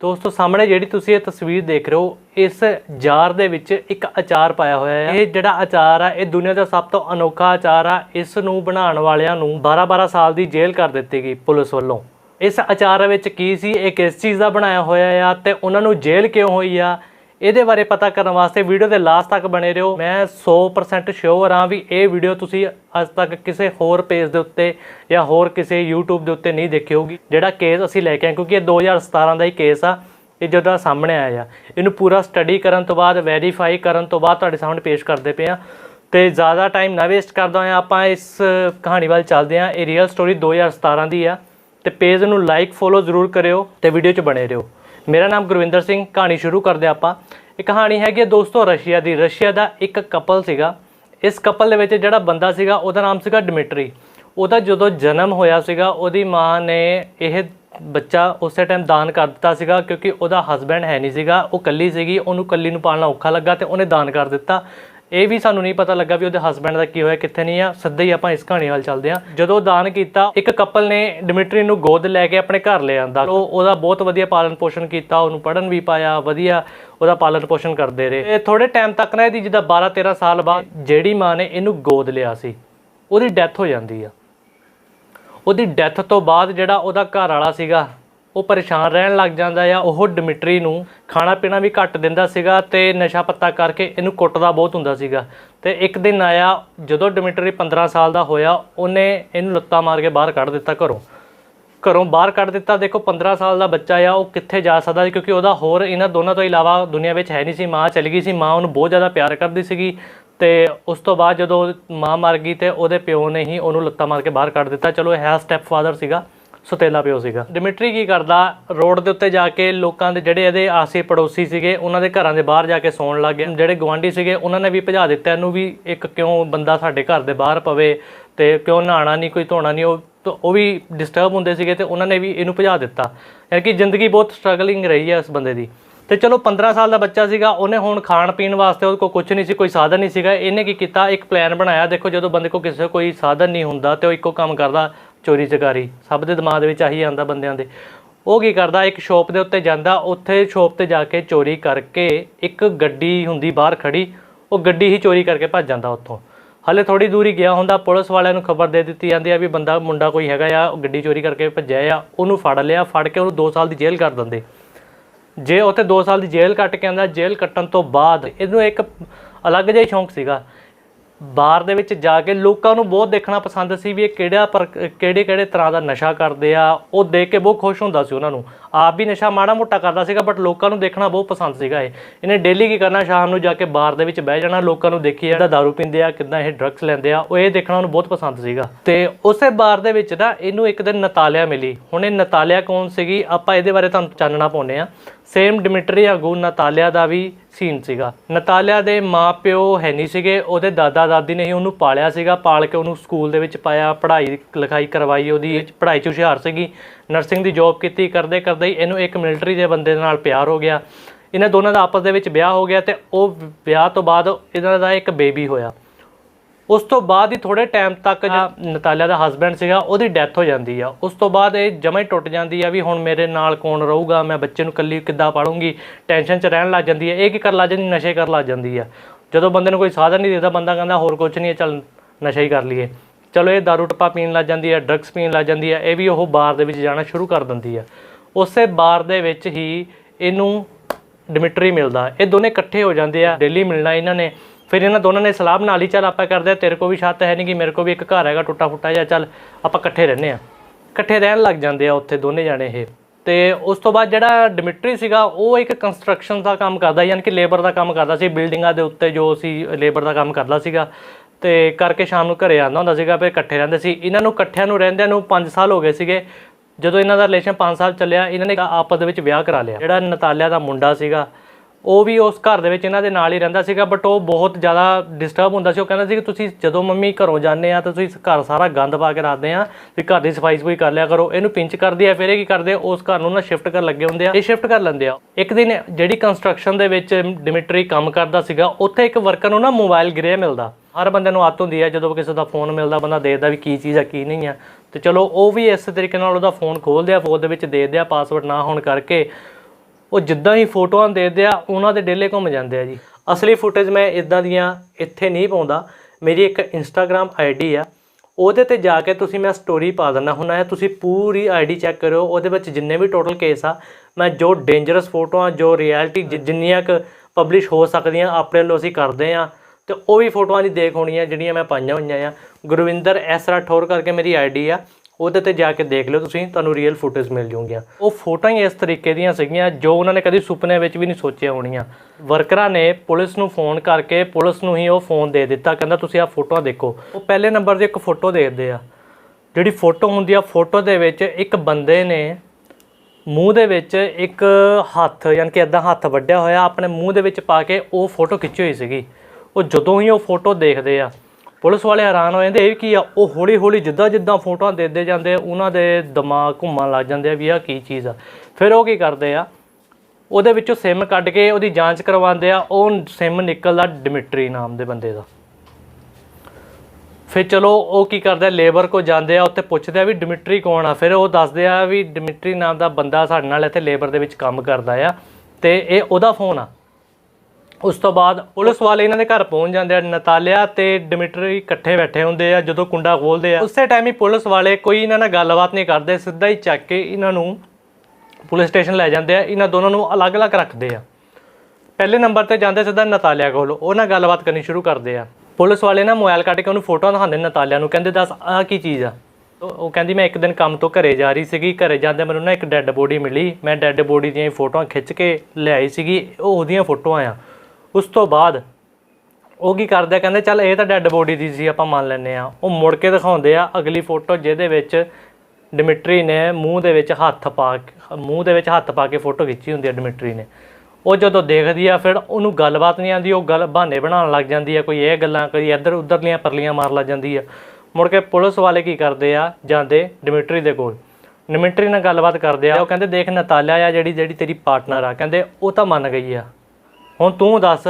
ਦੋਸਤੋ, ਸਾਹਮਣੇ ਜਿਹੜੀ ਤੁਸੀਂ ਇਹ ਤਸਵੀਰ ਦੇਖ ਰਹੇ ਹੋ, ਇਸ ਜਾਰ ਦੇ ਵਿੱਚ ਇੱਕ ਅਚਾਰ ਪਾਇਆ ਹੋਇਆ ਹੈ। ਇਹ ਜਿਹੜਾ ਅਚਾਰ ਆ, ਇਹ ਦੁਨੀਆ ਦਾ ਸਭ ਤੋਂ ਅਨੋਖਾ ਅਚਾਰ ਆ। ਇਸ ਨੂੰ ਬਣਾਉਣ ਵਾਲਿਆਂ ਨੂੰ 12-12 ਸਾਲ ਦੀ ਜੇਲ੍ਹ ਕਰ ਦਿੱਤੀ ਗਈ ਪੁਲਿਸ ਵੱਲੋਂ। ਇਸ ਅਚਾਰ ਵਿੱਚ ਕੀ ਸੀ, ਇਹ ਕਿਸ ਚੀਜ਼ ਦਾ ਬਣਾਇਆ ਹੋਇਆ ਆ ਤੇ ਉਹਨਾਂ ਨੂੰ ਜੇਲ੍ਹ ਕਿਉਂ ਹੋਈ ਆ? ਇਹਦੇ ਬਾਰੇ ਪਤਾ ਕਰਨ ਵਾਸਤੇ ਵੀਡੀਓ ਦੇ ਲਾਸਟ ਤੱਕ ਬਣੇ ਰਹੋ। ਮੈਂ 100% ਸ਼ੋਰ ਹਾਂ ਵੀ ਇਹ ਵੀਡੀਓ ਤੁਸੀਂ ਅੱਜ ਤੱਕ ਕਿਸੇ ਹੋਰ ਪੇਜ ਦੇ ਉੱਤੇ ਜਾਂ ਹੋਰ ਕਿਸੇ YouTube ਦੇ ਉੱਤੇ ਨਹੀਂ ਦੇਖੀ ਹੋਊਗੀ। ਜਿਹੜਾ ਕੇਸ ਅਸੀਂ ਲੈ ਕੇ ਆਏ, ਕਿਉਂਕਿ ਇਹ 2017 ਦਾ ਹੀ ਕੇਸ ਆ, ਇਹ ਜਿਹੜਾ ਸਾਹਮਣੇ ਆਇਆ ਇਹਨੂੰ ਪੂਰਾ ਸਟੱਡੀ ਕਰਨ ਤੋਂ ਬਾਅਦ ਵੈਰੀਫਾਈ ਕਰਨ ਤੋਂ ਬਾਅਦ ਤੁਹਾਡੇ ਸਾਹਮਣੇ ਪੇਸ਼ ਕਰਦੇ ਪਏ ਆ। ਤੇ ਜ਼ਿਆਦਾ ਟਾਈਮ ਨਾ ਵੇਸਟ ਕਰਦਾ ਹੋਇਆ, ਆਪਾਂ ਇਸ ਕਹਾਣੀ ਵੱਲ ਚੱਲਦੇ ਆ ਇਹ ਰੀਅਲ ਸਟੋਰੀ 2017 ਦੀ ਆ। ਤੇ ਪੇਜ ਨੂੰ ਲਾਈਕ ਫੋਲੋ ਜ਼ਰੂਰ ਕਰਿਓ ਤੇ ਵੀਡੀਓ 'ਚ ਬਣੇ ਰਹੋ। ਮੇਰਾ ਨਾਮ ਗੁਰਵਿੰਦਰ ਸਿੰਘ, ਕਹਾਣੀ ਸ਼ੁਰੂ ਕਰਦੇ ਹਾਂ ਆਪਾਂ। ਇਹ ਕਹਾਣੀ ਹੈਗੀ ਹੈ ਦੋਸਤੋ ਰਸ਼ੀਆ ਦੀ। ਰਸ਼ੀਆ ਦਾ ਇੱਕ ਕਪਲ ਸੀਗਾ। ਇਸ ਕਪਲ ਦੇ ਵਿੱਚ ਜਿਹੜਾ ਬੰਦਾ ਸੀਗਾ, ਉਹਦਾ ਨਾਮ ਸੀਗਾ ਡਿਮਿਟਰੀ। ਉਹਦਾ ਜਦੋਂ ਜਨਮ ਹੋਇਆ ਸੀਗਾ, ਉਹਦੀ ਮਾਂ ਨੇ ਇਹ ਬੱਚਾ ਉਸੇ ਟਾਈਮ ਦਾਨ ਕਰ ਦਿੱਤਾ ਸੀਗਾ, ਕਿਉਂਕਿ ਉਹਦਾ ਹਸਬੈਂਡ ਹੈ ਨਹੀਂ ਸੀਗਾ। ਉਹ ਕੱਲੀ ਸੀਗੀ, ਉਹਨੂੰ ਕੱਲੀ ਨੂੰ ਪਾਲਣਾ ਔਖਾ ਲੱਗਾ ਤੇ ਉਹਨੇ ਦਾਨ ਕਰ ਦਿੱਤਾ। ਇਹ ਵੀ ਸਾਨੂੰ ਨਹੀਂ ਪਤਾ ਲੱਗਾ ਵੀ ਉਹਦੇ ਹਸਬੈਂਡ ਦਾ ਕੀ ਹੋਇਆ, ਕਿੱਥੇ ਨਹੀਂ ਆ। ਸਿੱਧਾ ਹੀ ਆਪਾਂ ਇਸ ਕਹਾਣੀ ਵੱਲ ਚੱਲਦੇ ਹਾਂ। ਜਦੋਂ ਦਾਨ ਕੀਤਾ, ਇੱਕ ਕਪਲ ਨੇ ਡਿਮਿਟਰੀ ਨੂੰ ਗੋਦ ਲੈ ਕੇ ਆਪਣੇ ਘਰ ਲੈ ਆਂਦਾ। ਉਹ ਉਹਦਾ ਬਹੁਤ ਵਧੀਆ ਪਾਲਣ ਪੋਸ਼ਣ ਕੀਤਾ, ਉਹਨੂੰ ਪੜਨ ਵੀ ਪਾਇਆ, ਵਧੀਆ ਉਹਦਾ ਪਾਲਣ ਪੋਸ਼ਣ ਕਰਦੇ ਰਹੇ। ਇਹ ਥੋੜੇ ਟਾਈਮ ਤੱਕ ਨਾ ਇਹਦੀ, ਜਿੱਦਾਂ 12 13 ਸਾਲ ਬਾਅਦ ਜਿਹੜੀ ਮਾਂ ਨੇ ਇਹਨੂੰ ਗੋਦ ਲਿਆ ਸੀ, ਉਹਦੀ ਡੈਥ ਹੋ ਜਾਂਦੀ ਆ। ਉਹਦੀ ਡੈਥ ਤੋਂ ਬਾਅਦ ਜਿਹੜਾ ਉਹਦਾ ਘਰ ਵਾਲਾ ਸੀਗਾ ਉਹ ਪਰੇਸ਼ਾਨ ਰਹਿਣ ਲੱਗ ਜਾਂਦਾ ਆ, ਉਹ ਡਿਮਿਟਰੀ ਨੂੰ ਖਾਣਾ ਪੀਣਾ ਵੀ ਘੱਟ ਦਿੰਦਾ ਸੀਗਾ ਤੇ ਨਸ਼ਾ ਪੱਤਾ ਕਰਕੇ ਇਹਨੂੰ ਕੁੱਟਦਾ ਬਹੁਤ ਹੁੰਦਾ ਸੀਗਾ। ਤੇ ਇੱਕ ਦਿਨ ਆਇਆ, ਜਦੋਂ ਡਿਮਿਟਰੀ 15 ਸਾਲ ਦਾ ਹੋਇਆ, ਉਹਨੇ ਇਹਨੂੰ ਲੱਤਾਂ ਮਾਰ ਕੇ ਬਾਹਰ ਕੱਢ ਦਿੱਤਾ ਘਰੋਂ। ਘਰੋਂ ਬਾਹਰ ਕੱਢ ਦਿੱਤਾ, ਦੇਖੋ 15 ਸਾਲ ਦਾ ਬੱਚਾ ਆ, ਉਹ ਕਿੱਥੇ ਜਾ ਸਕਦਾ ਕਿਉਂਕਿ ਉਹਦਾ ਹੋਰ ਇਹਨਾਂ ਦੋਨਾਂ ਤੋਂ ਇਲਾਵਾ ਦੁਨੀਆ ਵਿੱਚ ਹੈ ਨਹੀਂ ਸੀ, ਮਾਂ ਚਲੀ ਗਈ ਸੀ, ਮਾਂ ਉਹਨੂੰ ਬਹੁਤ ਜ਼ਿਆਦਾ ਪਿਆਰ ਕਰਦੀ ਸੀਗੀ। ਤੇ ਉਸ ਤੋਂ ਬਾਅਦ ਜਦੋਂ ਮਾਂ ਮਰ ਗਈ ਤੇ ਉਹਦੇ ਪਿਓ ਨੇ ਹੀ ਉਹਨੂੰ ਲੱਤਾਂ ਮਾਰ ਕੇ ਬਾਹਰ ਕੱਢ ਦਿੱਤਾ। ਚਲੋ ਇਹ ਹੈ ਸਟੈਪ ਫਾਦਰ ਸੀਗਾ। ਸੁਤੇਲਾ ਪਿਓ ਸੀਗਾ। ਡਿਮਿਟਰੀ ਕੀ ਕਰਦਾ? ਰੋਡ ਦੇ ਉੱਤੇ ਜਾ ਕੇ ਲੋਕਾਂ ਦੇ ਜਿਹੜੇ ਇਹਦੇ ਆਸੇ ਪੜੋਸੀ ਸੀਗੇ, ਉਹਨਾਂ ਦੇ ਘਰਾਂ ਦੇ ਬਾਹਰ ਜਾ ਕੇ ਸੌਣ ਲੱਗ ਗਿਆ। ਜਿਹੜੇ ਗਵਾਂਢੀ ਸੀਗੇ, ਉਹਨਾਂ ਨੇ ਵੀ ਭਜਾ ਦਿੱਤਾ ਇਹਨੂੰ ਵੀ ਇੱਕ ਕਿਉਂ ਬੰਦਾ ਸਾਡੇ ਘਰ ਦੇ ਬਾਹਰ ਪਵੇ ਤੇ ਕਿਉਂ ਨਹਾਣਾ ਨਹੀਂ, ਕੋਈ ਧੋਣਾ ਨਹੀਂ, ਉਹ ਉਹ ਵੀ ਡਿਸਟਰਬ ਹੁੰਦੇ ਸੀਗੇ ਤੇ ਉਹਨਾਂ ਨੇ ਵੀ ਇਹਨੂੰ ਭਜਾ ਦਿੱਤਾ। ਯਾਨੀ ਕਿ ਜ਼ਿੰਦਗੀ ਬਹੁਤ ਸਟਰਗਲਿੰਗ ਰਹੀ ਹੈ ਇਸ ਬੰਦੇ ਦੀ। ਤੇ ਚਲੋ 15 ਸਾਲ ਦਾ ਬੱਚਾ ਸੀਗਾ, ਉਹਨੇ ਹੁਣ ਖਾਣ ਪੀਣ ਵਾਸਤੇ ਉਹਦੇ ਕੋਲ ਕੁਝ ਨਹੀਂ ਸੀ, ਕੋਈ ਸਾਧਨ ਨਹੀਂ ਸੀਗਾ। ਇਹਨੇ ਕੀ ਕੀਤਾ? ਇੱਕ ਪਲਾਨ ਬਣਾਇਆ। ਦੇਖੋ ਜਦੋਂ ਬੰਦੇ ਕੋਲ ਕਿਸੇ ਕੋਈ ਸਾਧਨ ਨਹੀਂ ਹੁੰਦਾ ਤੇ ਉਹ ਇੱਕੋ ਕੰਮ ਕਰਦਾ ਚੋਰੀ ਚਕਾਰੀ ਸਭ ਦੇ ਦਿਮਾਗ ਦੇ ਵਿੱਚ ਆਹੀ ਆਉਂਦਾ ਬੰਦਿਆਂ ਦੇ। ਉਹ ਕੀ ਕਰਦਾ, ਇੱਕ ਸ਼ੋਪ ਦੇ ਉੱਤੇ ਜਾਂਦਾ, ਉੱਥੇ ਸ਼ੋਪ ਤੇ ਜਾ ਕੇ ਚੋਰੀ ਕਰਕੇ ਇੱਕ ਗੱਡੀ ਹੁੰਦੀ ਬਾਹਰ ਖੜੀ, ਉਹ ਗੱਡੀ ਹੀ ਚੋਰੀ ਕਰਕੇ ਭੱਜ ਜਾਂਦਾ ਉੱਥੋਂ। ਹਲੇ ਥੋੜੀ ਦੂਰੀ ਗਿਆ ਹੁੰਦਾ, ਪੁਲਿਸ ਵਾਲਿਆਂ ਨੂੰ ਖਬਰ ਦੇ ਦਿੱਤੀ ਜਾਂਦੀ ਆ ਵੀ ਬੰਦਾ, ਮੁੰਡਾ ਕੋਈ ਹੈਗਾ ਆ, ਉਹ ਗੱਡੀ ਚੋਰੀ ਕਰਕੇ ਭੱਜਿਆ ਆ, ਉਹਨੂੰ ਫੜ ਲਿਆ, ਫੜ ਕੇ ਉਹਨੂੰ 2 ਸਾਲ ਦੀ ਜੇਲ੍ਹ ਕਰ ਦਿੰਦੇ। ਜੇ ਉੱਥੇ 2 ਸਾਲ ਦੀ ਜੇਲ੍ਹ ਕੱਟ ਕੇ ਆਂਦਾ ਜੇਲ੍ਹ ਕੱਟਣ ਤੋਂ ਬਾਅਦ, ਇਹਨੂੰ ਇੱਕ ਅਲੱਗ ਜਿਹਾ ਸ਼ੌਂਕ ਸੀਗਾ। ਬਾਹਰ ਦੇ ਵਿੱਚ ਜਾ ਕੇ ਲੋਕਾਂ ਨੂੰ ਬਹੁਤ ਦੇਖਣਾ ਪਸੰਦ ਸੀ ਵੀ ਇਹ ਕਿਹੜਾ ਕਿਹੜੇ ਕਿਹੜੇ ਤਰ੍ਹਾਂ ਦਾ ਨਸ਼ਾ ਕਰਦੇ ਆ, ਉਹ ਦੇਖ ਕੇ ਬਹੁਤ ਖੁਸ਼ ਹੁੰਦਾ ਸੀ ਉਹਨਾਂ ਨੂੰ। ਆਪ ਵੀ ਨਸ਼ਾ ਮਾੜਾ ਮੋਟਾ ਕਰਦਾ ਸੀਗਾ ਬਟ ਲੋਕਾਂ ਨੂੰ ਦੇਖਣਾ ਬਹੁਤ ਪਸੰਦ ਸੀਗਾ ਇਹ। ਇਹਨੇ ਡੇਲੀ ਕੀ ਕਰਨਾ, ਸ਼ਾਮ ਨੂੰ ਜਾ ਕੇ ਬਾਰ ਦੇ ਵਿੱਚ ਬਹਿ ਜਾਣਾ, ਲੋਕਾਂ ਨੂੰ ਦੇਖੀ ਜਿਹੜਾ दारू ਪੀਂਦੇ ਆ, ਕਿਦਾਂ ਇਹ ਡਰੱਗਸ ਲੈਂਦੇ ਆ, ਉਹ ਇਹ ਦੇਖਣਾ ਉਹਨੂੰ ਬਹੁਤ ਪਸੰਦ ਸੀਗਾ। ਤੇ ਉਸੇ ਬਾਰ ਦੇ ਵਿੱਚ ਨਾ ਇਹਨੂੰ ਇੱਕ ਦਿਨ ਨਤਾਲਿਆ ਮਿਲੀ। ਹੁਣ ਇਹ ਨਤਾਲਿਆ ਕੌਣ ਸੀਗੀ, ਆਪਾਂ ਇਹਦੇ ਬਾਰੇ ਤੁਹਾਨੂੰ ਚਾਨਣਾ ਪਾਉਨੇ ਆ ਸੇਮ ਡਿਮਿਟਰੀ ਆਗੂ ਨਤਾਲਿਆ ਦਾ ਵੀ ਸੀਨ ਸੀਗਾ। ਨਤਾਲਿਆ ਦੇ ਮਾਪਿਓ ਹੈ ਨਹੀਂ ਸੀਗੇ, ਉਹਦੇ ਦਾਦਾ ਦਾਦੀ ਨੇ ਹੀ ਉਹਨੂੰ ਪਾਲਿਆ ਸੀਗਾ, ਪਾਲ ਕੇ ਉਹਨੂੰ ਸਕੂਲ ਦੇ ਵਿੱਚ ਪਾਇਆ, ਪੜ੍ਹਾਈ ਲਿਖਾਈ ਕਰਵਾਈ, ਉਹਦੀ ਪੜ੍ਹਾਈ 'ਚ ਹੁਸ਼ਿਆਰ ਸੀਗੀ। ਨਰਸਿੰਗ ਦੀ ਜੌਬ ਕੀਤੀ ਕਰਦੇ ਕਰਦੇ ਹੀ ਇਹਨੂੰ ਇੱਕ ਮਿਲਟਰੀ ਦੇ ਬੰਦੇ ਨਾਲ ਪਿਆਰ ਹੋ ਗਿਆ। ਇਹਨਾਂ ਦੋਨਾਂ ਦਾ ਆਪਸ ਦੇ ਵਿੱਚ ਵਿਆਹ ਹੋ ਗਿਆ ਤੇ ਉਹ ਵਿਆਹ ਤੋਂ ਬਾਅਦ ਇਹਨਾਂ ਦਾ ਇੱਕ ਬੇਬੀ ਹੋਇਆ। ਉਸ ਤੋਂ ਬਾਅਦ ਹੀ ਥੋੜੇ ਟਾਈਮ ਤੱਕ ਜਿਹੜਾ ਨਤਾਲਿਆ ਦਾ ਹਸਬੈਂਡ ਸੀਗਾ ਉਹਦੀ ਡੈਥ ਹੋ ਜਾਂਦੀ ਆ। ਉਸ ਤੋਂ ਬਾਅਦ ਇਹ ਜਮਾ ਟੁੱਟ ਜਾਂਦੀ ਆ ਵੀ ਹੁਣ ਮੇਰੇ ਨਾਲ ਕੌਣ ਰਹੂਗਾ ਮੈਂ ਬੱਚੇ ਨੂੰ ਇਕੱਲੀ ਕਿੱਦਾਂ ਪਾਲੂੰਗੀ? ਟੈਨਸ਼ਨ 'ਚ ਰਹਿਣ ਲੱਗ ਜਾਂਦੀ ਆ ਇਹ ਕੀ ਕਰ ਲੱਗ ਜਾਂਦੀ? ਨਸ਼ੇ ਕਰ ਲੱਗ ਜਾਂਦੀ ਆ। ਜਦੋਂ ਬੰਦੇ ਨੂੰ ਕੋਈ ਸਾਧਨ ਨਹੀਂ ਦਿੰਦਾ ਬੰਦਾ ਕਹਿੰਦਾ ਹੋਰ ਕੁਝ ਨਹੀਂ ਚੱਲ ਨਸ਼ਾ ਹੀ ਕਰ ਲਈਏ। ਚਲੋ ਇਹ ਦਾਰੂ ਟੱਪਾ ਪੀਣ ਲੱਗ ਜਾਂਦੀ ਹੈ ਡਰੱਗਸ ਪੀਣ ਲੱਗ ਜਾਂਦੀ ਹੈ, ਇਹ ਵੀ ਉਹ ਬਾਰ ਦੇ ਵਿੱਚ ਜਾਣਾ ਸ਼ੁਰੂ ਕਰ ਦਿੰਦੀ ਆ ਉਸੇ ਬਾਰ ਦੇ ਵਿੱਚ ਹੀ ਇਹਨੂੰ ਡਿਮਿਟਰੀ ਮਿਲਦਾ। ਇਹ ਦੋਨੇ ਇਕੱਠੇ ਹੋ ਜਾਂਦੇ ਆ ਡੇਲੀ ਮਿਲਣਾ ਇਹਨਾਂ ਨੇ। ਫਿਰ ਇਹਨਾਂ ਦੋਨਾਂ ਨੇ ਸਲਾਹ ਬਣਾ ਲਈ, ਚੱਲ ਆਪਾਂ ਕਰਦੇ ਆ, ਤੇਰੇ ਕੋ ਵੀ ਛੱਤ ਹੈ ਨਹੀਂ ਕਿ ਮੇਰੇ ਕੋ ਵੀ ਇੱਕ ਘਰ ਹੈਗਾ ਟੁੱਟਾ ਫੁੱਟਾ ਜਿਹਾ, ਚੱਲ ਆਪਾਂ ਇਕੱਠੇ ਰਹਿੰਦੇ ਆ। ਇਕੱਠੇ ਰਹਿਣ ਲੱਗ ਜਾਂਦੇ ਆ ਉੱਥੇ ਦੋਨੇ ਜਾਣੇ ਇਹ। ਤੇ ਉਸ ਤੋਂ ਬਾਅਦ ਜਿਹੜਾ ਡਿਮਿਟਰੀ ਸੀਗਾ, ਉਹ ਇੱਕ ਕੰਸਟਰਕਸ਼ਨ ਦਾ ਕੰਮ ਕਰਦਾ, ਯਾਨੀ ਕਿ ਲੇਬਰ ਦਾ ਕੰਮ ਕਰਦਾ ਸੀ ਬਿਲਡਿੰਗਾਂ ਦੇ ਉੱਤੇ ਜੋ ਸੀ ਲੇਬਰ ਦਾ ਕੰਮ ਕਰਦਾ ਸੀਗਾ। ਤੇ ਕਰਕੇ ਸ਼ਾਮ ਨੂੰ ਘਰੇ ਆਉਂਦਾ ਹੁੰਦਾ ਸੀਗਾ, ਫਿਰ ਇਕੱਠੇ ਰਹਿੰਦੇ ਸੀ। ਇਹਨਾਂ ਨੂੰ ਇਕੱਠਿਆਂ ਨੂੰ ਰਹਿੰਦਿਆਂ ਨੂੰ 5 ਸਾਲ ਹੋ ਗਏ ਸੀਗੇ। ਜਦੋਂ ਇਹਨਾਂ ਦਾ ਰਿਲੇਸ਼ਨ 5 ਸਾਲ ਚੱਲਿਆ, ਇਹਨਾਂ ਨੇ ਆਪਸ ਦੇ ਵਿੱਚ ਵਿਆਹ ਕਰਾ ਲਿਆ। ਜਿਹੜਾ ਨਤਾਲਿਆ ਦਾ ਮੁੰਡਾ ਸੀਗਾ ਉਹ ਵੀ ਉਸ ਘਰ ਦੇ ਵਿੱਚ ਇਹਨਾਂ ਦੇ ਨਾਲ ਹੀ ਰਹਿੰਦਾ ਸੀਗਾ ਬਟ ਉਹ ਬਹੁਤ ਜ਼ਿਆਦਾ ਡਿਸਟਰਬ ਹੁੰਦਾ ਸੀ। ਉਹ ਕਹਿੰਦਾ ਸੀ ਕਿ ਤੁਸੀਂ ਜਦੋਂ ਮੰਮੀ ਘਰੋਂ ਜਾਂਦੇ ਆ ਤਾਂ ਤੁਸੀਂ ਘਰ ਸਾਰਾ ਗੰਦ ਪਾ ਕੇ ਰੱਖਦੇ ਆ ਤੇ ਘਰ ਦੀ ਸਫ਼ਾਈ ਸਫ਼ਾਈ ਕਰ ਲਿਆ ਕਰੋ। ਇਹਨੂੰ ਪਿੰਚ ਕਰਦੀ ਆ ਫਿਰ ਇਹ ਕੀ ਕਰਦੇ ਆ, ਉਸ ਘਰ ਨੂੰ ਨਾ ਸ਼ਿਫਟ ਕਰਨ ਲੱਗੇ ਹੁੰਦੇ ਆ। ਇਹ ਸ਼ਿਫਟ ਕਰ ਲੈਂਦੇ ਆ। ਇੱਕ ਦਿਨ ਜਿਹੜੀ ਕੰਸਟਰਕਸ਼ਨ ਦੇ ਵਿੱਚ ਡਿਮਿਟਰੀ ਕੰਮ ਕਰਦਾ ਸੀਗਾ ਉੱਥੇ ਇੱਕ ਵਰਕਰ ਨੂੰ ਨਾ ਮੋਬਾਈਲ ਗਿਰਿਆ ਮਿਲਦਾ। ਹਰ ਬੰਦੇ ਨੂੰ ਆਦਤ ਹੁੰਦੀ ਹੈ ਜਦੋਂ ਕਿਸੇ ਦਾ ਫੋਨ ਮਿਲਦਾ ਬੰਦਾ ਦੇਖਦਾ ਵੀ ਕੀ ਚੀਜ਼ ਆ ਕੀ ਨਹੀਂ ਆ। ਤੇ ਚਲੋ ਉਹ ਵੀ ਇਸ ਤਰੀਕੇ ਨਾਲ ਉਹਦਾ ਫੋਨ ਖੋਲਦੇ ਆ ਫੋਨ ਦੇ ਵਿੱਚ ਦੇਖਦੇ ਆ ਪਾਸਵਰਡ ਨਾ ਹੋਣ ਕਰਕੇ। ਉਹ ਜਿੱਦਾਂ ਹੀ ਫੋਟੋਆਂ ਦੇਖਦੇ ਆ ਉਹਨਾਂ ਦੇ ਡੇਲੇ ਘੁੰਮ ਜਾਂਦੇ ਆ ਜੀ। ਅਸਲੀ ਫੁਟੇਜ ਮੈਂ ਇਦਾਂ ਦੀਆਂ ਇੱਥੇ ਨਹੀਂ ਪਾਉਂਦਾ। ਮੇਰੀ ਇੱਕ ਇੰਸਟਾਗ੍ਰam ਆਈਡੀ ਆ। ਉਹਦੇ ਤੇ ਜਾ ਕੇ ਤੁਸੀਂ ਮੈਂ ਸਟੋਰੀ ਪਾ ਦਿੰਦਾ ਹੁੰਦਾ ਹੈ। ਤੁਸੀਂ ਪੂਰੀ ਆਈਡੀ ਚੈੱਕ ਕਰਿਓ। ਉਹਦੇ ਵਿੱਚ ਜਿੰਨੇ ਵੀ ਟੋਟਲ ਕੇਸ ਆ, ਮੈਂ ਜੋ ਡੇਂਜਰਸ ਫੋਟੋਆਂ, ਜੋ ਰਿਐਲਿਟੀ ਜਿੰਨੀਆਂ ਕੁ ਪਬਲਿਸ਼ ਹੋ ਸਕਦੀਆਂ, ਆਪਣੇ ਵੱਲੋਂ ਅਸੀਂ ਕਰਦੇ ਆ ਤੇ ਉਹ ਵੀ ਫੋਟੋਆਂ ਦੀ ਦੇਖ ਹੋਣੀਆਂ ਜਿਹੜੀਆਂ ਮੈਂ ਪਾਈਆਂ ਹੋਈਆਂ ਆ। ਗੁਰਵਿੰਦਰ ਐਸ ਰਾਠੌਰ ਕਰਕੇ ਮੇਰੀ ਆਈਡੀ ਆ। ਉਹਦੇ ਤੇ ਜਾ ਕੇ ਦੇਖ ਲਿਓ ਤੁਸੀਂ, ਤੁਹਾਨੂੰ ਰੀਅਲ ਫੁਟੇਜ ਮਿਲ ਜਾਣਗੀਆਂ ਉਹ ਫੋਟੋਆਂ ਹੀ ਇਸ ਤਰੀਕੇ ਦੀਆਂ ਸੀਗੀਆਂ ਜੋ ਉਹਨਾਂ ਨੇ ਕਦੀ ਸੁਪਨੇ ਵਿੱਚ ਵੀ ਨਹੀਂ ਸੋਚਿਆ ਹੋਣੀਆਂ। ਵਰਕਰਾਂ ਨੇ ਪੁਲਿਸ ਨੂੰ ਫੋਨ ਕਰਕੇ ਪੁਲਿਸ ਨੂੰ ਹੀ ਉਹ ਫੋਨ ਦੇ ਦਿੱਤਾ, ਕਹਿੰਦਾ ਤੁਸੀਂ ਆਹ ਫੋਟੋਆਂ ਦੇਖੋ। ਉਹ ਪਹਿਲੇ ਨੰਬਰ ਤੇ ਇੱਕ ਫੋਟੋ ਦੇਖਦੇ ਆ। ਜਿਹੜੀ ਫੋਟੋ ਹੁੰਦੀ ਆ, ਫੋਟੋ ਦੇ ਵਿੱਚ ਇੱਕ ਬੰਦੇ ਨੇ ਮੂੰਹ ਦੇ ਵਿੱਚ ਇੱਕ ਹੱਥ, ਯਾਨੀ ਕਿ ਇਦਾਂ ਹੱਥ ਵੱਢਿਆ ਹੋਇਆ, ਆਪਣੇ ਮੂੰਹ ਦੇ ਵਿੱਚ ਪਾ ਕੇ ਉਹ ਫੋਟੋ ਖਿੱਚੀ ਹੋਈ ਸੀਗੀ। ਉਹ ਜਦੋਂ ਹੀ ਉਹ ਫੋਟੋ ਦੇਖਦੇ ਆ ਪੁਲਿਸ ਵਾਲੇ ਹੈਰਾਨ ਹੋ ਜਾਂਦੇ, ਇਹ ਕੀ ਆ? ਉਹ ਹੌਲੀ ਹੌਲੀ ਜਿੱਦਾਂ ਜਿੱਦਾਂ ਫੋਟੋਆਂ ਦੇਖਦੇ ਜਾਂਦੇ, ਉਹਨਾਂ ਦੇ ਦਿਮਾਗ ਘੁੰਮਣ ਲੱਗ ਜਾਂਦੇ ਆ ਵੀ ਆਹ ਕੀ ਚੀਜ਼ ਆ। ਫਿਰ ਉਹ ਕੀ ਕਰਦੇ ਆ? ਉਹਦੇ ਵਿੱਚੋਂ ਸਿਮ ਕੱਢ ਕੇ ਉਹਦੀ ਜਾਂਚ ਕਰਵਾਉਂਦੇ ਆ, ਉਹ ਸਿਮ ਨਿਕਲਦਾ ਡਿਮਿਟਰੀ ਨਾਮ ਦੇ ਬੰਦੇ ਦਾ। ਫਿਰ ਚਲੋ, ਉਹ ਕੀ ਕਰਦਾ ਲੇਬਰ ਕੋ ਜਾਂਦੇ ਆ, ਉੱਥੇ ਪੁੱਛਦੇ ਆ ਵੀ ਡਿਮਿਟਰੀ ਕੌਣ ਆ? ਫਿਰ ਉਹ ਦੱਸਦੇ ਆ ਵੀ ਡਿਮਿਟਰੀ ਨਾਮ ਦਾ ਬੰਦਾ ਸਾਡੇ ਨਾਲ ਇੱਥੇ ਲੇਬਰ ਦੇ ਵਿੱਚ ਕੰਮ ਕਰਦਾ ਆ, ਤੇ ਇਹ ਉਹਦਾ ਫੋਨ ਆ। ਉਸ ਤੋਂ ਬਾਅਦ ਪੁਲਿਸ ਵਾਲੇ ਇਹਨਾਂ ਦੇ ਘਰ ਪਹੁੰਚ ਜਾਂਦੇ ਆ, ਨਤਾਲਿਆ ਤੇ ਡਿਮਿਟਰੀ ਇਕੱਠੇ ਬੈਠੇ ਹੁੰਦੇ ਆ, ਜਦੋਂ ਕੁੰਡਾ ਖੋਲਦੇ ਆ। ਉਸੇ ਟਾਈਮ ਹੀ ਪੁਲਿਸ ਵਾਲੇ ਕੋਈ ਇਹਨਾਂ ਨਾਲ ਗੱਲਬਾਤ ਨਹੀਂ ਕਰਦੇ, ਸਿੱਧਾ ਹੀ ਚੱਕ ਕੇ ਇਹਨਾਂ ਨੂੰ ਪੁਲਿਸ ਸਟੇਸ਼ਨ ਲੈ ਜਾਂਦੇ ਆ। ਇਹਨਾਂ ਦੋਨਾਂ ਨੂੰ ਅਲੱਗ-ਅਲੱਗ ਰੱਖਦੇ ਆ। ਪਹਿਲੇ ਨੰਬਰ ਤੇ ਜਾਂਦੇ ਸਿੱਧਾ ਨਤਾਲਿਆ ਕੋਲ, ਉਹ ਨਾਲ ਗੱਲਬਾਤ ਕਰਨੀ ਸ਼ੁਰੂ ਕਰਦੇ ਆ। ਪੁਲਿਸ ਵਾਲੇ ਨਾ ਮੋਬਾਈਲ ਕੱਢ ਕੇ ਉਹਨੂੰ ਫੋਟੋਆਂ ਦਿਖਾਉਂਦੇ ਨਤਾਲਿਆ ਨੂੰ, ਕਹਿੰਦੇ, ਦੱਸ, ਆਹ ਕੀ ਚੀਜ਼ ਆ? ਉਹ ਉਹ ਕਹਿੰਦੀ, ਮੈਂ ਇੱਕ ਦਿਨ ਕੰਮ ਤੋਂ ਘਰੇ ਜਾ ਰਹੀ ਸੀਗੀ, ਘਰੇ ਜਾਂਦੇ ਮੈਨੂੰ ਨਾ ਇੱਕ ਡੈੱਡ ਬੋਡੀ ਮਿਲੀ। ਮੈਂ ਡੈੱਡ ਬੋਡੀ ਦੀਆਂ ਹੀ ਫੋਟੋਆਂ ਖਿੱਚ ਕੇ ਲਿਆਈ ਸੀਗੀ, ਉਹ ਉਹਦੀਆਂ ਫੋਟੋਆਂ ਆ। ਉਸ ਤੋਂ ਬਾਅਦ ਉਹ ਕੀ ਕਰਦੇ ਆ, ਕਹਿੰਦੇ ਚੱਲ ਇਹ ਤਾਂ ਡੈੱਡ ਬੋਡੀ ਦੀ ਸੀ, ਆਪਾਂ ਮੰਨ ਲੈਂਦੇ ਆ ਉਹ ਮੁੜ ਕੇ ਦਿਖਾਉਂਦੇ ਆ ਅਗਲੀ ਫੋਟੋ ਜਿਹਦੇ ਵਿੱਚ ਡਿਮਿਟਰੀ ਨੇ ਮੂੰਹ ਦੇ ਵਿੱਚ ਹੱਥ ਪਾ ਕੇ, ਮੂੰਹ ਦੇ ਵਿੱਚ ਹੱਥ ਪਾ ਕੇ ਫੋਟੋ ਖਿੱਚੀ ਹੁੰਦੀ ਹੈ ਡਿਮਿਟਰੀ ਨੇ। ਉਹ ਜਦੋਂ ਦੇਖਦੀ ਆ, ਫਿਰ ਉਹਨੂੰ ਗੱਲਬਾਤ ਨਹੀਂ ਆਉਂਦੀ, ਉਹ ਗੱਲ ਬਹਾਨੇ ਬਣਾਉਣ ਲੱਗ ਜਾਂਦੀ ਆ, ਕੋਈ ਇਹ ਗੱਲਾਂ ਕੋਈ ਇੱਧਰ ਉੱਧਰ ਉੱਧਰਲੀਆਂ ਪਰਲੀਆਂ ਮਾਰ ਲੱਗ ਜਾਂਦੀ ਆ। ਮੁੜ ਕੇ ਪੁਲਿਸ ਵਾਲੇ ਕੀ ਕਰਦੇ ਆ, ਜਾਂਦੇ ਡਿਮਿਟਰੀ ਦੇ ਕੋਲ। ਡਿਮਿਟਰੀ ਨਾਲ ਗੱਲਬਾਤ ਕਰਦੇ ਆ, ਉਹ ਕਹਿੰਦੇ ਦੇਖ ਨਤਾਲਿਆ ਆ ਜਿਹੜੀ ਜਿਹੜੀ ਤੇਰੀ ਪਾਰਟਨਰ ਆ। ਕਹਿੰਦੇ ਉਹ ਤਾਂ ਮੰਨ ਗਈ ਆ। ਹੁਣ ਤੂੰ ਦੱਸ,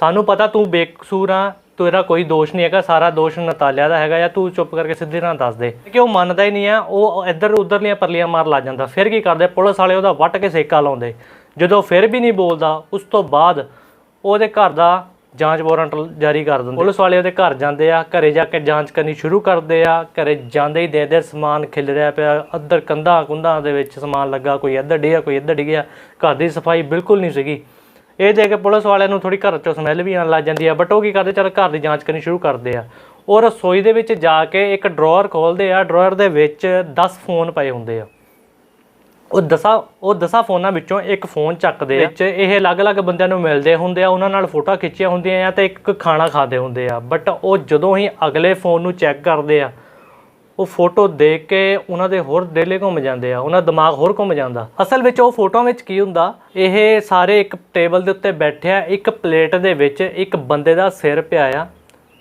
ਸਾਨੂੰ ਪਤਾ ਤੂੰ ਬੇਕਸੂਰ ਆ, ਤੇਰਾ ਕੋਈ ਦੋਸ਼ ਨਹੀਂ ਹੈਗਾ, ਸਾਰਾ ਦੋਸ਼ ਨਤਾਲਿਆ ਦਾ ਹੈਗਾ ਜਾਂ ਤੂੰ ਚੁੱਪ ਕਰਕੇ ਸਿੱਧੇ ਨਾਲ ਦੱਸ ਦੇ। ਕਿ ਉਹ ਮੰਨਦਾ ਹੀ ਨਹੀਂ ਆ, ਉਹ ਇੱਧਰ ਉੱਧਰਲੀਆਂ ਪਰਲੀਆਂ ਮਾਰ ਲਾ ਜਾਂਦਾ, ਫਿਰ ਕੀ ਕਰਦੇ? ਪੁਲਿਸ ਵਾਲੇ ਉਹਦਾ ਵੱਟ ਕੇ ਸੇਕਾ ਲਾਉਂਦੇ। ਜਦੋਂ ਫਿਰ ਵੀ ਨਹੀਂ ਬੋਲਦਾ, ਉਸ ਤੋਂ ਬਾਅਦ ਉਹਦੇ ਘਰ ਦਾ ਜਾਂਚ ਵਾਰੰਟ ਜਾਰੀ ਕਰ ਦਿੰਦੇ। ਪੁਲਿਸ ਵਾਲੇ ਉਹਦੇ ਘਰ ਜਾਂਦੇ ਆ, ਘਰੇ ਜਾ ਕੇ ਜਾਂਚ ਕਰਨੀ ਸ਼ੁਰੂ ਕਰਦੇ ਆ, ਘਰੇ ਜਾਂਦੇ ਹੀ ਦੇ ਦੇ ਸਮਾਨ ਖਿਲ ਰਿਹਾ ਪਿਆ, ਅੱਧਰ ਕੰਧਾਂ ਕੁੰਧਾਂ ਦੇ ਵਿੱਚ ਸਮਾਨ ਲੱਗਾ, ਕੋਈ ਇੱਧਰ ਡਿੱਗਿਆ, ਕੋਈ ਇੱਧਰ ਡਿੱਗਿਆ। ਘਰ ਦੀ ਸਫ਼ਾਈ ਬਿਲਕੁਲ ਨਹੀਂ ਸੀਗੀ। ਇਹ ਦੇਖ ਕੇ ਪੁਲਿਸ ਵਾਲਿਆਂ ਨੂੰ ਥੋੜੀ ਘਰ ਚੋਂ ਸਮੈਲ ਵੀ ਆਉਣ ਲੱਗ ਜਾਂਦੀ ਆ ਬਟ ਉਹ ਕੀ ਕਰਦੇ? ਚਲ ਘਰ ਦੀ ਜਾਂਚ ਕਰਨੀ ਸ਼ੁਰੂ ਕਰਦੇ ਆ। ਉਹ ਰਸੋਈ ਦੇ ਵਿੱਚ ਜਾ ਕੇ ਇੱਕ ਡਰਾਅਰ ਖੋਲਦੇ ਆ ਡਰਾਅਰ ਦੇ ਵਿੱਚ 10 ਫੋਨ ਪਏ ਹੁੰਦੇ ਆ। ਉਹ ਦਸਾਂ ਉਹ ਦਸਾਂ ਫੋਨਾਂ ਵਿੱਚੋਂ ਇੱਕ ਫੋਨ ਚੱਕਦੇ ਆ। ਵਿੱਚ? ਇਹ ਅਲੱਗ-ਅਲੱਗ ਬੰਦਿਆਂ ਨੂੰ ਮਿਲਦੇ ਹੁੰਦੇ ਆ ਉਹਨਾਂ ਨਾਲ ਫੋਟੋ ਖਿੱਚੀਆਂ ਹੁੰਦੀਆਂ ਆ ਤੇ ਇੱਕ ਖਾਣਾ ਖਾਦੇ ਹੁੰਦੇ ਆ। ਬਟ ਉਹ ਜਦੋਂ ਹੀ ਅਗਲੇ ਫੋਨ ਨੂੰ ਚੈੱਕ ਕਰਦੇ ਆ ਉਹ ਫੋਟੋ ਦੇਖ ਕੇ ਉਹਨਾਂ ਦੇ ਹੋਰ ਡੇਲੇ ਘੁੰਮ ਜਾਂਦੇ ਆ, ਉਹਨਾਂ ਦਾ ਦਿਮਾਗ ਹੋਰ ਘੁੰਮ ਜਾਂਦਾ। ਅਸਲ ਵਿੱਚ ਉਹ ਫੋਟੋਆਂ ਵਿੱਚ ਕੀ ਹੁੰਦਾ, ਇਹ ਸਾਰੇ ਇੱਕ ਟੇਬਲ ਦੇ ਉੱਤੇ ਬੈਠਿਆ ਇੱਕ ਪਲੇਟ ਦੇ ਵਿੱਚ ਇੱਕ ਬੰਦੇ ਦਾ ਸਿਰ ਪਿਆ ਆ।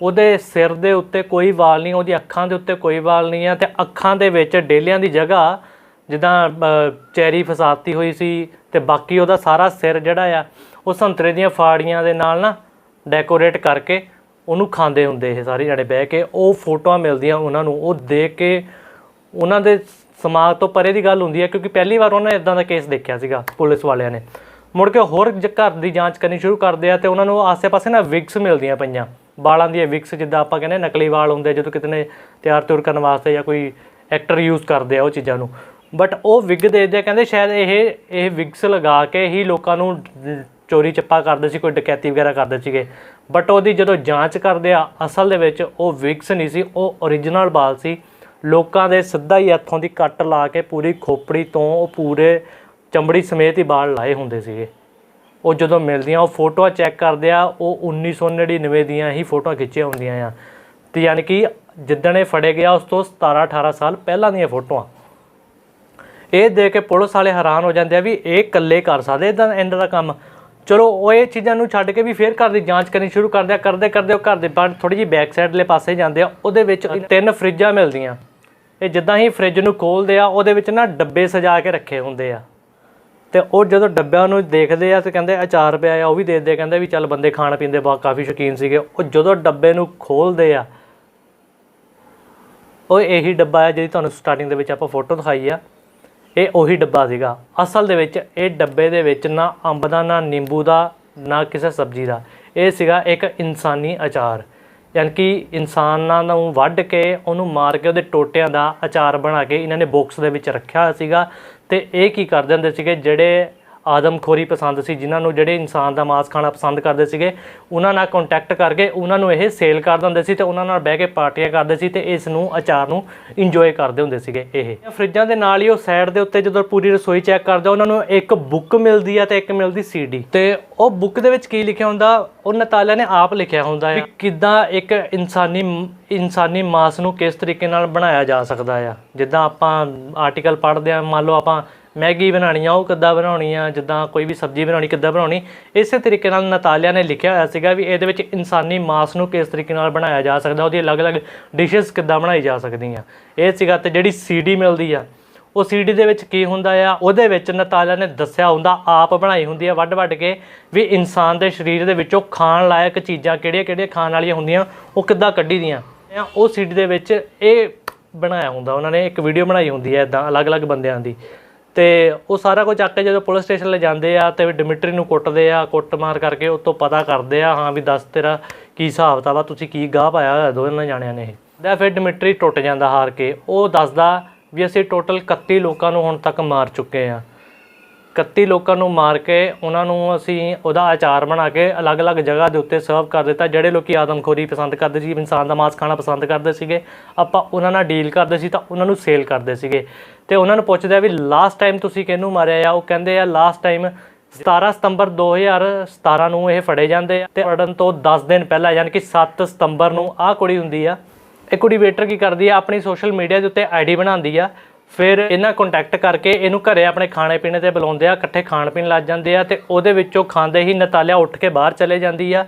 ਉਹਦੇ ਸਿਰ ਦੇ ਉੱਤੇ ਕੋਈ ਵਾਲ ਨਹੀਂ, ਉਹਦੀ ਅੱਖਾਂ ਦੇ ਉੱਤੇ ਕੋਈ ਵਾਲ ਨਹੀਂ ਆ ਤੇ ਅੱਖਾਂ ਦੇ ਵਿੱਚ ਡੇਲਿਆਂ ਦੀ ਜਗ੍ਹਾ ਜਿੱਦਾਂ ਚੈਰੀ ਫਸਾਤੀ ਹੋਈ ਸੀ ਤੇ ਬਾਕੀ ਉਹਦਾ ਸਾਰਾ ਸਿਰ ਜਿਹੜਾ ਆ, ਉਹ ਸੰਤਰੇ ਦੀਆਂ ਫਾੜੀਆਂ ਦੇ ਨਾਲ ਨਾ ਡੈਕੋਰੇਟ ਕਰਕੇ ਉਹਨੂੰ ਖਾਂਦੇ ਹੁੰਦੇ ਇਹ ਸਾਰੇ ਜਣੇ ਬਹਿ ਕੇ, ਉਹ ਫੋਟੋਆਂ ਮਿਲਦੀਆਂ ਉਹਨਾਂ ਨੂੰ, ਉਹ ਦੇਖ ਕੇ ਉਹਨਾਂ ਦੇ ਸਮਾਜ ਤੋਂ ਪਰੇ ਦੀ ਗੱਲ ਹੁੰਦੀ ਹੈ, ਕਿਉਂਕਿ ਪਹਿਲੀ ਵਾਰ ਉਹਨਾਂ ਨੇ ਇਦਾਂ ਦਾ ਕੇਸ ਦੇਖਿਆ ਸੀਗਾ ਪੁਲਿਸ ਵਾਲਿਆਂ ਨੇ। ਮੁੜ ਕੇ ਹੋਰ ਜ- ਘਰ ਦੀ ਜਾਂਚ ਕਰਨੀ ਸ਼ੁਰੂ ਕਰਦੇ ਆ ਤੇ ਉਹਨਾਂ ਨੂੰ ਆਸੇ-ਪਾਸੇ ਨਾ ਵਿਗਸ ਮਿਲਦੀਆਂ ਪਈਆਂ। ਵਾਲਾਂ ਦੀਆਂ ਵਿਗਸ ਜਿੱਦਾਂ ਆਪਾਂ ਕਹਿੰਦੇ ਨਕਲੀ ਵਾਲ ਹੁੰਦੇ ਆ, ਜਦੋਂ ਕਿਤੇ ਨੇ ਤਿਆਰ ਤੁਰ ਕਰਨ ਵਾਸਤੇ ਜਾਂ ਕੋਈ ਐਕਟਰ ਯੂਜ਼ ਕਰਦੇ ਆ ਉਹ ਚੀਜ਼ਾਂ ਨੂੰ। ਬਟ ਉਹ ਵਿਗ ਦੇਖਦੇ ਆ ਕਹਿੰਦੇ ਸ਼ਾਇਦ ਇਹ ਇਹ ਵਿਗਸ ਲਗਾ ਕੇ ਹੀ ਲੋਕਾਂ ਨੂੰ ਚੋਰੀ ਚੱਪਾ ਕਰਦੇ ਸੀ, ਕੋਈ ਡਕੈਤੀ ਵਗੈਰਾ ਕਰਦੇ ਸੀਗੇ। ਬਟ ਉਹਦੀ ਜਦੋਂ ਜਾਂਚ ਕਰਦੇ ਆ, ਅਸਲ ਦੇ ਵਿੱਚ ਉਹ ਵਿਗਸ ਨਹੀਂ ਸੀ, ਉਹ origignal ਬਾਲ ਸੀ। ਲੋਕਾਂ ਦੇ ਸਿੱਧਾ ਹੀ ਹੱਥੋਂ ਦੀ ਕੱਟ ਲਾ ਕੇ ਪੂਰੀ ਖੋਪੜੀ ਤੋਂ ਉਹ ਪੂਰੇ ਚਮੜੀ ਸਮੇਤ ਹੀ ਬਾਲ ਲਾਏ ਹੁੰਦੇ ਸੀਗੇ। ਉਹ ਜਦੋਂ ਮਿਲਦੀਆਂ, ਉਹ ਫੋਟੋਆਂ ਚੈੱਕ ਕਰਦੇ ਆ, ਉਹ 1999 ਦੀਆਂ ਹੀ ਫੋਟੋਆਂ ਖਿੱਚੀਆਂ ਹੁੰਦੀਆਂ ਆ। ਤੇ ਯਾਨੀ ਕਿ ਜਿੱਦਣ ਇਹ ਫੜੇ ਗਿਆ, ਉਸ ਤੋਂ 17 18 ਸਾਲ ਪਹਿਲਾਂ ਦੀਆਂ ਫੋਟੋਆਂ। ਇਹ ਦੇਖ ਕੇ ਪੁਲਿਸ ਵਾਲੇ ਹੈਰਾਨ ਹੋ ਜਾਂਦੇ ਆ ਵੀ ਇਹ ਇਕੱਲੇ ਕਰ ਸਕਦੇ ਇਦਾਂ ਐਂਡ ਦਾ ਕੰਮ। ਚਲੋ ਉਹ ਇਹ ਚੀਜ਼ਾਂ ਨੂੰ ਛੱਡ ਕੇ ਵੀ ਫੇਰ ਘਰ ਦੀ ਜਾਂਚ ਕਰਨੀ ਸ਼ੁਰੂ ਕਰਦੇ ਆ ਕਰਦੇ ਕਰਦੇ ਉਹ ਘਰ ਦੇ ਬਾਹਰ ਥੋੜੀ ਜਿਹੀ ਬੈਕ ਸਾਈਡਲੇ ਪਾਸੇ ਜਾਂਦੇ ਆ ਉਹਦੇ ਵਿੱਚ ਤਿੰਨ ਫਰਿੱਜਾਂ ਮਿਲਦੀਆਂ। ਇਹ ਜਿੱਦਾਂ ਹੀ ਫਰਿੱਜ ਨੂੰ ਖੋਲਦੇ ਆ ਉਹਦੇ ਵਿੱਚ ਨਾ ਡੱਬੇ ਸਜਾ ਕੇ ਰੱਖੇ ਹੁੰਦੇ ਆ। ਤੇ ਉਹ ਜਦੋਂ ਡੱਬਿਆਂ ਨੂੰ ਦੇਖਦੇ ਆ ਤੇ ਕਹਿੰਦੇ ਅਚਾਰ ਪਿਆ ਆ ਉਹ ਵੀ ਦੇਖਦੇ ਆ ਕਹਿੰਦੇ ਵੀ ਚੱਲ ਬੰਦੇ ਖਾਣ ਪੀਣ ਦੇ ਬਹੁਤ ਕਾਫੀ ਸ਼ੌਕੀਨ ਸੀਗੇ। ਉਹ ਜਦੋਂ ਡੱਬੇ ਨੂੰ ਖੋਲਦੇ ਆ ਉਹ ਇਹੀ ਡੱਬਾ ਹੈ ਜਿਹੜੀ ਤੁਹਾਨੂੰ ਸਟਾਰਟਿੰਗ ਦੇ ਵਿੱਚ ਆਪਾਂ ਫੋਟੋ ਦਿਖਾਈ ਆ। ਇਹ ਉਹੀ ਡੱਬਾ ਸੀਗਾ। ਅਸਲ ਦੇ ਵਿੱਚ ਇਹ ਡੱਬੇ ਦੇ ਵਿੱਚ ਨਾ ਅੰਬ ਦਾ, ਨਾ ਨਿੰਬੂ ਦਾ, ਨਾ ਕਿਸੇ ਸਬਜ਼ੀ ਦਾ। ਇਹ ਸੀਗਾ ਇੱਕ ਇਨਸਾਨੀ ਅਚਾਰ। ਯਾਨੀ ਕਿ ਇਨਸਾਨਾਂ ਨੂੰ ਵੱਢ ਕੇ ਉਹਨੂੰ ਮਾਰ ਕੇ ਉਹਦੇ ਟੋਟਿਆਂ ਦਾ ਅਚਾਰ ਬਣਾ ਕੇ ਇਹਨਾਂ ਨੇ ਬਾਕਸ ਦੇ ਵਿੱਚ ਰੱਖਿਆ ਹੋਇਆ ਸੀਗਾ। ਤੇ ਇਹ ਕੀ ਕਰਦੇ ਹੁੰਦੇ ਸੀਗੇ, ਜਿਹੜੇ ਆਦਮਖੋਰੀ ਪਸੰਦ ਸੀ, ਜਿਨ੍ਹਾਂ ਨੂੰ ਜਿਹੜੇ ਇਨਸਾਨ ਦਾ ਮਾਸ ਖਾਣਾ ਪਸੰਦ ਕਰਦੇ ਸੀਗੇ, ਉਹਨਾਂ ਨਾਲ ਕੰਟੈਕਟ ਕਰਕੇ ਉਹਨਾਂ ਨੂੰ ਇਹ ਸੇਲ ਕਰ ਦਿੰਦੇ ਸੀ ਤੇ ਉਹਨਾਂ ਨਾਲ ਬਹਿ ਕੇ ਪਾਰਟੀਆਂ ਕਰਦੇ ਸੀ ਤੇ ਇਸ ਨੂੰ ਅਚਾਰ ਨੂੰ ਇੰਜੋਏ ਕਰਦੇ ਹੁੰਦੇ ਸੀਗੇ ਇਹ। ਫਰਿੱਜਾਂ ਦੇ ਨਾਲ ਹੀ ਉਹ ਸਾਈਡ ਦੇ ਉੱਤੇ ਜਦੋਂ ਪੂਰੀ ਰਸੋਈ ਚੈੱਕ ਕਰਦੇ, ਉਹਨਾਂ ਨੂੰ ਇੱਕ ਬੁੱਕ ਮਿਲਦੀ ਆ ਤੇ ਇੱਕ ਮਿਲਦੀ ਸੀਡੀ ਤੇ ਉਹ ਬੁੱਕ ਦੇ ਵਿੱਚ ਕੀ ਲਿਖਿਆ ਹੁੰਦਾ? ਉਹ ਨਤਾਲਿਆ ਨੇ ਆਪ ਲਿਖਿਆ ਹੁੰਦਾ ਹੈ ਕਿਦਾਂ ਇੱਕ ਇਨਸਾਨੀ ਇਨਸਾਨੀ ਮਾਸ ਨੂੰ ਕਿਸ ਤਰੀਕੇ ਨਾਲ ਬਣਾਇਆ ਜਾ ਸਕਦਾ ਆ। ਜਿੱਦਾਂ ਆਪਾਂ ਆਰਟੀਕਲ ਪੜ੍ਹਦੇ ਆ, ਮੰਨ ਲਓ ਆਪਾਂ ਮੈਗੀ ਬਣਾਉਣੀ ਆ, ਉਹ ਕਿੱਦਾਂ ਬਣਾਉਣੀ ਆ, ਜਿੱਦਾਂ ਕੋਈ ਵੀ ਸਬਜ਼ੀ ਬਣਾਉਣੀ, ਕਿੱਦਾਂ ਬਣਾਉਣੀ, ਇਸੇ ਤਰੀਕੇ ਨਾਲ ਨਤਾਲਿਆ ਨੇ ਲਿਖਿਆ ਹੋਇਆ ਸੀਗਾ ਵੀ ਇਹਦੇ ਵਿੱਚ ਇਨਸਾਨੀ ਮਾਸ ਨੂੰ ਕਿਸ ਤਰੀਕੇ ਨਾਲ ਬਣਾਇਆ ਜਾ ਸਕਦਾ, ਉਹਦੀ ਅਲੱਗ-ਅਲੱਗ ਡਿਸ਼ਸ ਕਿੱਦਾਂ ਬਣਾਈ ਜਾ ਸਕਦੀਆਂ। ਇਹ ਸੀਗਾ ਤੇ ਜਿਹੜੀ ਸੀਡੀ ਮਿਲਦੀ ਆ, ਉਹ ਸੀਡੀ ਦੇ ਵਿੱਚ ਕੀ ਹੁੰਦਾ ਆ, ਉਹਦੇ ਵਿੱਚ ਨਤਾਲਿਆ ਨੇ ਦੱਸਿਆ ਹੁੰਦਾ, ਆਪ ਬਣਾਈ ਹੁੰਦੀ ਆ ਵੱਡ-ਵੱਡ ਕੇ, ਵੀ ਇਨਸਾਨ ਦੇ ਸਰੀਰ ਦੇ ਵਿੱਚੋਂ ਖਾਣ ਲਾਇਕ ਚੀਜ਼ਾਂ ਕਿਹੜੀਆਂ-ਕਿਹੜੀਆਂ ਖਾਣ ਵਾਲੀਆਂ ਹੁੰਦੀਆਂ, ਉਹ ਕਿੱਦਾਂ ਕੱਢੀ ਦੀਆਂ ਉਹ ਸੀਡੀ ਦੇ ਵਿੱਚ ਇਹ ਬਣਾਇਆ ਹੁੰਦਾ, ਉਹਨਾਂ ਨੇ ਇੱਕ ਵੀਡੀਓ ਬਣਾਈ ਹੁੰਦੀ ਹੈ ਇਦਾਂ ਅਲੱਗ-ਅਲੱਗ ਬੰਦਿਆਂ ਦੀ। ਤੇ ਉਹ ਸਾਰਾ ਕੁਝ ਚੱਕ ਕੇ ਜਦੋਂ ਪੁਲਿਸ ਸਟੇਸ਼ਨ ਲੈ ਜਾਂਦੇ ਆ ਤੇ ਡਿਮਿਟਰੀ ਨੂੰ ਕੁੱਟਦੇ ਆ, ਕੁੱਟਮਾਰ ਕਰਕੇ ਉਹ ਤੋਂ ਪਤਾ ਕਰਦੇ ਆ, ਹਾਂ ਵੀ ਦੱਸ ਤੇਰਾ ਕੀ ਹਿਸਾਬ ਤਾ ਵਾ, ਤੁਸੀਂ ਕੀ ਗਾਹ ਪਾਇਆ ਹੋਇਆ ਦੋਨਾਂ ਜਾਣਿਆਂ ਨੇ ਇਹ। ਦਾ ਫਿਰ ਡਿਮਿਟਰੀ ਟੁੱਟ ਜਾਂਦਾ ਹਾਰ ਕੇ, ਉਹ ਦੱਸਦਾ ਵੀ ਅਸੀਂ ਟੋਟਲ 31 ਲੋਕਾਂ ਨੂੰ ਹੁਣ ਤੱਕ ਮਾਰ ਚੁੱਕੇ ਆ। 31 ਲੋਕਾਂ ਨੂੰ ਮਾਰ ਕੇ ਉਹਨਾਂ ਨੂੰ ਅਸੀਂ ਉਹਦਾ ਆਚਾਰ ਬਣਾ ਕੇ ਅਲੱਗ-ਅਲੱਗ ਜਗ੍ਹਾ ਦੇ ਉੱਤੇ ਸਰਵ ਕਰ ਦਿੱਤਾ, ਜਿਹੜੇ ਲੋਕੀ ਆਦਮਖੋਰੀ ਪਸੰਦ ਕਰਦੇ ਸੀ, ਇਨਸਾਨ ਦਾ ਮਾਸ ਖਾਣਾ ਪਸੰਦ ਕਰਦੇ ਸੀਗੇ, ਆਪਾਂ ਉਹਨਾਂ ਨਾਲ ਡੀਲ ਕਰਦੇ ਸੀ ਤਾਂ ਉਹਨਾਂ ਨੂੰ ਸੇਲ ਕਰਦੇ ਸੀਗੇ। ਤੇ ਉਹਨਾਂ ਨੂੰ ਪੁੱਛਦੇ ਆ ਵੀ ਲਾਸਟ ਟਾਈਮ ਤੁਸੀਂ ਕਿਹਨੂੰ ਮਾਰਿਆ ਆ? ਉਹ ਕਹਿੰਦੇ ਆ ਲਾਸਟ ਟਾਈਮ 17 ਸਤੰਬਰ 2017 ਨੂੰ ਇਹ ਫੜੇ ਜਾਂਦੇ ਆ ਤੇ ਫੜਨ ਤੋਂ 10 ਦਿਨ ਪਹਿਲਾਂ ਯਾਨੀ ਕਿ 7 ਸਤੰਬਰ ਨੂੰ ਆਹ ਕੁੜੀ ਹੁੰਦੀ ਆ, ਇਹ ਕੁੜੀ ਵੇਟਰ ਕੀ ਕਰਦੀ ਆ? ਆਪਣੀ ਸੋਸ਼ਲ ਮੀਡੀਆ ਦੇ ਉੱਤੇ ਆਈਡੀ ਬਣਾਉਂਦੀ ਆ ਫਿਰ ਇਹਨਾਂ ਕੰਟੈਕਟ ਕਰਕੇ ਇਹਨੂੰ ਘਰੇ ਆਪਣੇ ਖਾਣੇ ਪੀਣੇ ਤੇ ਬੁਲਾਉਂਦੇ ਆ, ਇਕੱਠੇ ਖਾਣ ਪੀਣ ਲੱਗ ਜਾਂਦੇ ਆ ਤੇ ਉਹਦੇ ਵਿੱਚੋਂ ਖਾਂਦੇ ਹੀ ਨਤਾਲਿਆ ਉੱਠ ਕੇ ਬਾਹਰ ਚਲੇ ਜਾਂਦੀ ਆ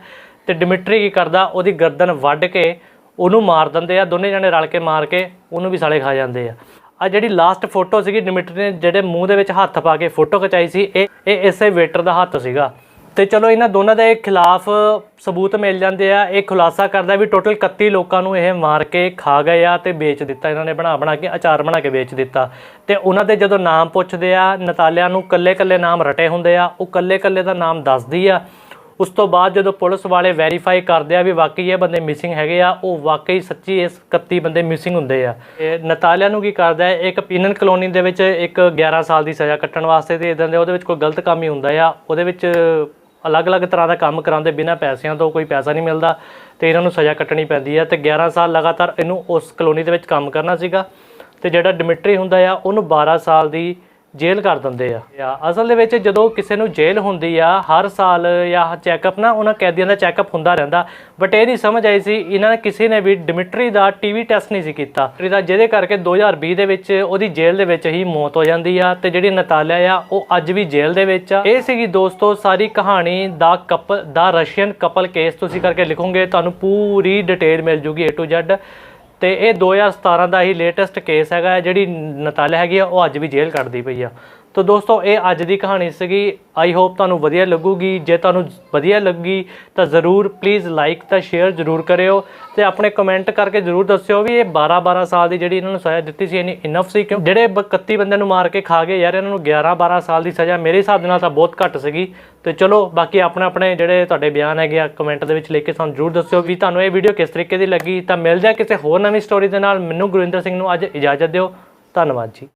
ਤੇ ਡਿਮਿਟਰੀ ਕੀ ਕਰਦਾ, ਉਹਦੀ ਗਰਦਨ ਵੱਢ ਕੇ ਉਹਨੂੰ ਮਾਰ ਦਿੰਦੇ ਆ, ਦੋਨੇ ਜਣੇ ਰਲ ਕੇ ਮਾਰ ਕੇ ਉਹਨੂੰ ਵੀ ਸਾਲੇ ਖਾ ਜਾਂਦੇ ਆ। ਆ ਜਿਹੜੀ ਲਾਸਟ ਫੋਟੋ ਸੀਗੀ ਡਿਮਿਟਰੀ ਨੇ, ਜਿਹੜੇ ਮੂੰਹ ਦੇ ਵਿੱਚ ਹੱਥ ਪਾ ਕੇ ਫੋਟੋ ਖਿਚਾਈ ਸੀ, ਇਹ ਇਹ ਇਸੇ ਵੇਟਰ ਦਾ ਹੱਥ ਸੀਗਾ। ਤੇ ਚਲੋ, ਇਹਨਾਂ ਦੋਨਾਂ ਦੇ ਖਿਲਾਫ ਸਬੂਤ ਮਿਲ ਜਾਂਦੇ ਆ। ਇਹ ਖੁਲਾਸਾ ਕਰਦਾ ਵੀ ਟੋਟਲ 31 ਲੋਕਾਂ ਨੂੰ ਇਹ ਮਾਰ ਕੇ ਖਾ ਗਏ ਆ ਤੇ ਵੇਚ ਦਿੱਤਾ, ਇਹਨਾਂ ਨੇ ਬਣਾ ਬਣਾ ਕੇ, ਅਚਾਰ ਬਣਾ ਕੇ ਵੇਚ ਦਿੱਤਾ। ਤੇ ਉਹਨਾਂ ਦੇ ਜਦੋਂ ਨਾਮ ਪੁੱਛਦੇ ਆ, ਨਤਾਲਿਆਂ ਨੂੰ ਕੱਲੇ-ਕੱਲੇ ਨਾਮ ਰਟੇ ਹੁੰਦੇ ਆ, ਉਹ ਕੱਲੇ-ਕੱਲੇ ਦਾ ਨਾਮ ਦੱਸਦੀ ਆ। ਉਸ ਤੋਂ ਬਾਅਦ ਜਦੋਂ ਪੁਲਿਸ ਵਾਲੇ ਵੈਰੀਫਾਈ ਕਰਦੇ ਆ ਵੀ ਵਾਕਈ ਇਹ ਬੰਦੇ ਮਿਸਿੰਗ ਹੈਗੇ ਆ, ਉਹ ਵਾਕਈ ਸੱਚੀ ਇਸ 31 ਬੰਦੇ ਮਿਸਿੰਗ ਹੁੰਦੇ ਆ। ਇਹ ਨਤਾਲਿਆ ਨੂੰ ਕੀ ਕਰਦਾ ਹੈ, ਇੱਕ ਪੀਨਨ ਕਲੋਨੀ ਦੇ ਵਿੱਚ ਇੱਕ 11 ਸਾਲ ਦੀ ਸਜ਼ਾ ਕੱਟਣ ਵਾਸਤੇ ਤੇ ਇਦਾਂ ਦੇ ਉਹਦੇ ਵਿੱਚ ਕੋਈ ਗਲਤ ਕੰਮ ਹੀ ਹੁੰਦਾ ਆ, ਉਹਦੇ ਵਿੱਚ ਅਲੱਗ-ਅਲੱਗ ਤਰ੍ਹਾਂ ਦਾ ਕੰਮ ਕਰਾਉਂਦੇ, ਬਿਨਾਂ ਪੈਸਿਆਂ ਤੋਂ ਕੋਈ ਪੈਸਾ ਨਹੀਂ ਮਿਲਦਾ ਤੇ ਇਹਨਾਂ ਨੂੰ ਸਜ਼ਾ ਕੱਟਣੀ ਪੈਂਦੀ ਹੈ। ਤੇ 11 ਸਾਲ ਲਗਾਤਾਰ ਇਹਨੂੰ ਉਸ ਕਲੋਨੀ ਦੇ ਵਿੱਚ ਕੰਮ ਕਰਨਾ ਸੀਗਾ। ਤੇ ਜਿਹੜਾ ਡਿਮਿਟਰੀ ਹੁੰਦਾ ਆ, ਉਹਨੂੰ 12 ਸਾਲ ਦੀ ਜੇਲ੍ਹ ਕਰ ਦਿੰਦੇ ਆ। ਅਸਲ ਦੇ ਵਿੱਚ ਜਦੋਂ ਕਿਸੇ ਨੂੰ ਜੇਲ੍ਹ ਹੁੰਦੀ ਆ, ਹਰ ਸਾਲ ਜਾਂ ਚੈੱਕਅਪ ਨਾ, ਉਹਨਾਂ ਕੈਦੀਆਂ ਦਾ ਚੈੱਕਅਪ ਹੁੰਦਾ ਰਹਿੰਦਾ। ਬਟ ਇਹ ਨਹੀਂ ਸਮਝ ਆਈ ਸੀ, ਇਹਨਾਂ ਨੇ ਕਿਸੇ ਨੇ ਵੀ ਡਿਮਿਟਰੀ ਦਾ ਟੀਵੀ ਟੈਸਟ ਨਹੀਂ ਸੀ ਕੀਤਾ। ਇਹਦਾ ਜਿਹਦੇ ਕਰਕੇ 2020 ਦੇ ਵਿੱਚ ਉਹਦੀ ਜੇਲ੍ਹ ਦੇ ਵਿੱਚ ਹੀ ਮੌਤ ਹੋ ਜਾਂਦੀ ਆ ਤੇ ਜਿਹੜੀ ਨਤਾਲਿਆ ਆ, ਉਹ ਅੱਜ ਵੀ ਜੇਲ੍ਹ ਦੇ ਵਿੱਚ ਆ। ਇਹ ਸੀਗੀ ਦੋਸਤੋ ਸਾਰੀ ਕਹਾਣੀ ਦਾ ਕਪਲ ਦਾ ਰਸ਼ੀਅਨ ਕਪਲ ਕੇਸ ਤੁਸੀਂ ਕਰਕੇ ਲਿਖੋਗੇ, ਤੁਹਾਨੂੰ ਪੂਰੀ ਡਿਟੇਲ ਮਿਲ ਜੂਗੀ A to Z ਤੇ ਇਹ 2017 ਦਾ ਹੀ ਲੇਟੈਸਟ ਕੇਸ ਹੈਗਾ, ਜਿਹੜੀ ਨਤਾਲਿਆ ਹੈਗੀ ਆ, ਉਹ ਅੱਜ ਵੀ ਜੇਲ੍ਹ ਕੱਟਦੀ ਪਈ ਆ। ਤਾਂ ਦੋਸਤੋ, ਇਹ ਅੱਜ ਦੀ ਕਹਾਣੀ ਸੀਗੀ। ਆਈ ਹੋਪ ਤੁਹਾਨੂੰ ਵਧੀਆ ਲੱਗੂਗੀ। ਜੇ ਤੁਹਾਨੂੰ ਵਧੀਆ ਲੱਗੀ, ਤਾਂ ਜ਼ਰੂਰ ਪਲੀਜ਼ ਲਾਈਕ ਤਾਂ ਸ਼ੇਅਰ ਜ਼ਰੂਰ ਕਰਿਓ ਤੇ ਆਪਣੇ ਕਮੈਂਟ ਕਰਕੇ ਜ਼ਰੂਰ ਦੱਸਿਓ ਵੀ ਇਹ 12 12 ਸਾਲ ਦੀ ਜਿਹੜੀ ਇਹਨਾਂ ਨੂੰ ਸਜ਼ਾ ਦਿੱਤੀ ਸੀ, ਇਨੀ ਇਨਫ ਸੀ ਕਿਉਂ? ਜਿਹੜੇ 31 ਬੰਦਿਆਂ ਨੂੰ ਮਾਰ ਕੇ ਖਾ ਗਏ, ਯਾਰ ਇਹਨਾਂ ਨੂੰ 11 12 ਸਾਲ ਦੀ ਸਜ਼ਾ ਮੇਰੇ ਹਿਸਾਬ ਨਾਲ ਤਾਂ ਬਹੁਤ ਘੱਟ ਸੀਗੀ। ਤੇ ਚਲੋ, ਬਾਕੀ ਆਪਣੇ ਆਪਣੇ ਜਿਹੜੇ ਤੁਹਾਡੇ ਬਿਆਨ ਹੈਗੇ ਆ ਕਮੈਂਟ ਦੇ ਵਿੱਚ ਲਿਖ ਕੇ ਸਾਨੂੰ ਜ਼ਰੂਰ ਦੱਸਿਓ ਵੀ ਤੁਹਾਨੂੰ ਇਹ ਵੀਡੀਓ ਕਿਸ ਤਰੀਕੇ ਦੀ ਲੱਗੀ। ਤਾਂ ਮਿਲ ਆ ਕਿਸੇ ਹੋਰ ਨਵੀਂ ਸਟੋਰੀ ਦੇ ਨਾਲ। ਮੈਨੂੰ ਗੁਰਿੰਦਰ ਸਿੰਘ ਨੂੰ ਅੱਜ ਇਜਾਜ਼ਤ ਦਿਓ। ਧੰਨਵਾਦ ਜੀ।